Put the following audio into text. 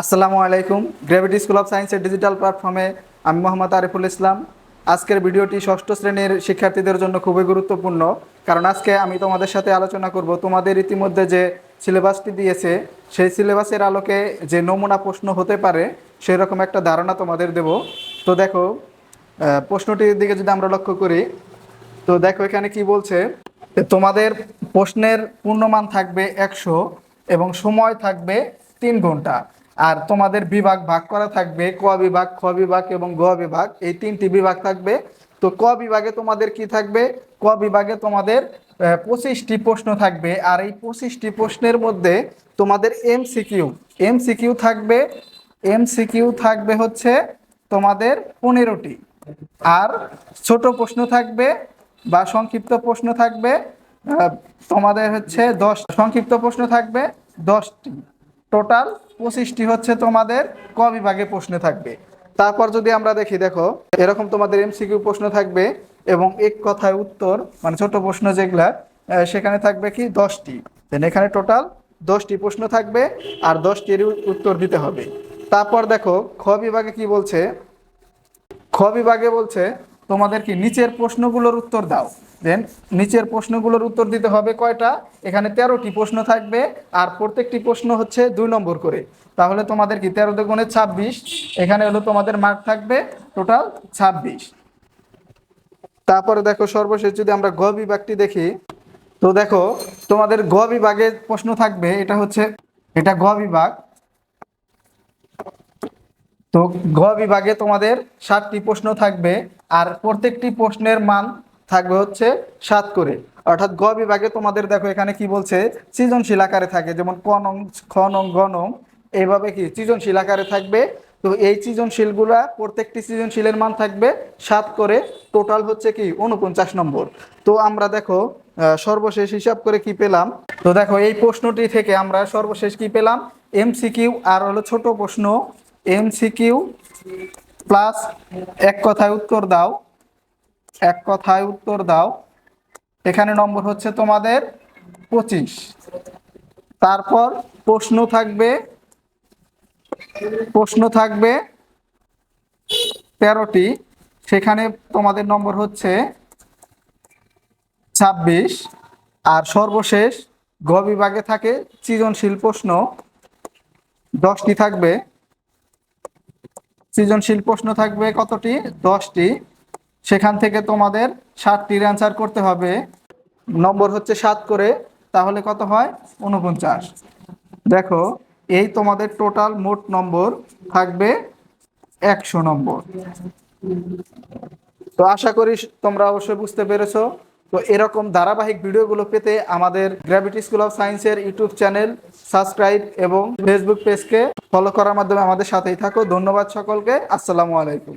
আসসালামু আলাইকুম। Gravity school of সায়েন্সের ডিজিটাল প্ল্যাটফর্মে আমি মোহাম্মদ আরিফুল ইসলাম। আজকের ভিডিওটি ষষ্ঠ শ্রেণির শিক্ষার্থীদের জন্য খুবই গুরুত্বপূর্ণ, কারণ আজকে আমি তোমাদের সাথে আলোচনা করব তোমাদের ইতিমধ্যে যে সিলেবাসটি দিয়েছে, সেই সিলেবাসের আলোকে যে নমুনা প্রশ্ন হতে পারে সেই রকম একটা ধারণা তোমাদের দেব। তো দেখো প্রশ্নটির দিকে যদি আমরা লক্ষ্য করি, তো দেখো এখানে কি বলছে তোমাদের প্রশ্নের পূর্ণমান থাকবে একশো এবং সময় থাকবে তিন ঘণ্টা। আর তোমাদের বিভাগ ভাগ করা থাকবে, ক বিভাগ, খ বিভাগ এবং গ বিভাগ, এই তিনটি বিভাগ থাকবে। তো ক বিভাগে তোমাদের কি থাকবে? ক বিভাগে তোমাদের পঁচিশটি প্রশ্ন থাকবে। আর এই পঁচিশটি প্রশ্নের মধ্যে তোমাদের এমসিকিউ এমসিকিউ থাকবে এমসিকিউ থাকবে হচ্ছে তোমাদের পনেরোটি। আর ছোট প্রশ্ন থাকবে বা সংক্ষিপ্ত প্রশ্ন থাকবে তোমাদের হচ্ছে দশ, সংক্ষিপ্ত প্রশ্ন থাকবে দশটি। টোটাল পঁচিশটি হচ্ছে তোমাদের ক বিভাগে প্রশ্ন থাকবে। তারপর যদি আমরা দেখি, দেখো, এরকম তোমাদের এমসিকিউ প্রশ্ন থাকবে এবং এক কথায় উত্তর মানে ছোট প্রশ্ন যেগুলা সেখানে থাকবে কি? দশটি। দেন এখানে টোটাল দশটি প্রশ্ন থাকবে আর দশটির উত্তর দিতে হবে। তারপর দেখো, খ বিভাগে কি বলছে? খ বিভাগে বলছে, তোমাদের কি নিচের প্রশ্নগুলোর উত্তর দাও। দেন নিচের প্রশ্নগুলোর উত্তর দিতে হবে কয়টা? এখানে তেরোটি প্রশ্ন থাকবে আর প্রত্যেকটি প্রশ্ন হচ্ছে দুই নম্বর করে। তাহলে তোমাদের কি তেরো দুগুণে ছাব্বিশ? এখানে হলো তোমাদের মার্ক থাকবে টোটাল ছাব্বিশ। তারপরে দেখো সর্বশেষ যদি আমরা গ বিভাগটি দেখি, তো দেখো তোমাদের গ বিভাগে প্রশ্ন থাকবে, এটা হচ্ছে, এটা গ বিভাগ। তো ঘ বিভাগে তোমাদের সাতটি প্রশ্ন থাকবে আর প্রত্যেকটি প্রশ্নের মান থাকবে হচ্ছে সাত করে। অর্থাৎ গ বিভাগে তোমাদের দেখো এখানে কি বলছে, সৃজনশীল আকারে থাকে, যেমন ক নং, খ নং, গ নং, এইভাবে কি সৃজনশীল আকারে থাকবে। তো এই সৃজনশীলগুলা প্রত্যেকটি সৃজনশীলের মান থাকবে সাত করে, টোটাল হচ্ছে কি উনপঞ্চাশ নম্বর। তো আমরা দেখো সর্বশেষ হিসাব করে কি পেলাম? তো দেখো, এই প্রশ্নটি থেকে আমরা সর্বশেষ কি পেলাম? এমসিকিউ আর হলো ছোট প্রশ্ন। এমসিকিউ প্লাস এক কথায় উত্তর দাও। এক কথায় উত্তর দাও। এখানে নম্বর হচ্ছে তোমাদের পঁচিশ। তারপর প্রশ্ন থাকবে প্রশ্ন থাকবে তেরোটি। সেখানে তোমাদের নম্বর হচ্ছে ছাব্বিশ। আর সর্বশেষ, গ বিভাগে থাকে সৃজনশীল প্রশ্ন। দশটি থাকবে। সৃজনশীল প্রশ্ন থাকবে কতটি? দশটি। সেখান থেকে তোমাদের ষাটটির অ্যান্সার করতে হবে। নম্বর হচ্ছে সাত করে, তাহলে কত হয়? উনপঞ্চাশ দেখো, এই তোমাদের টোটাল মোট নম্বর থাকবে একশো নম্বর। তো আশা করি তোমরা অবশ্যই বুঝতে পেরেছ। তো এরকম ধারাবাহিক ভিডিওগুলো পেতে আমাদের গ্র্যাভিটি স্কুল অফ সায়েন্সের ইউটিউব চ্যানেল সাবস্ক্রাইব এবং ফেসবুক পেজকে ফলো করার মাধ্যমে আমাদের সাথেই থাকো। ধন্যবাদ সকলকে। আসসালামু আলাইকুম।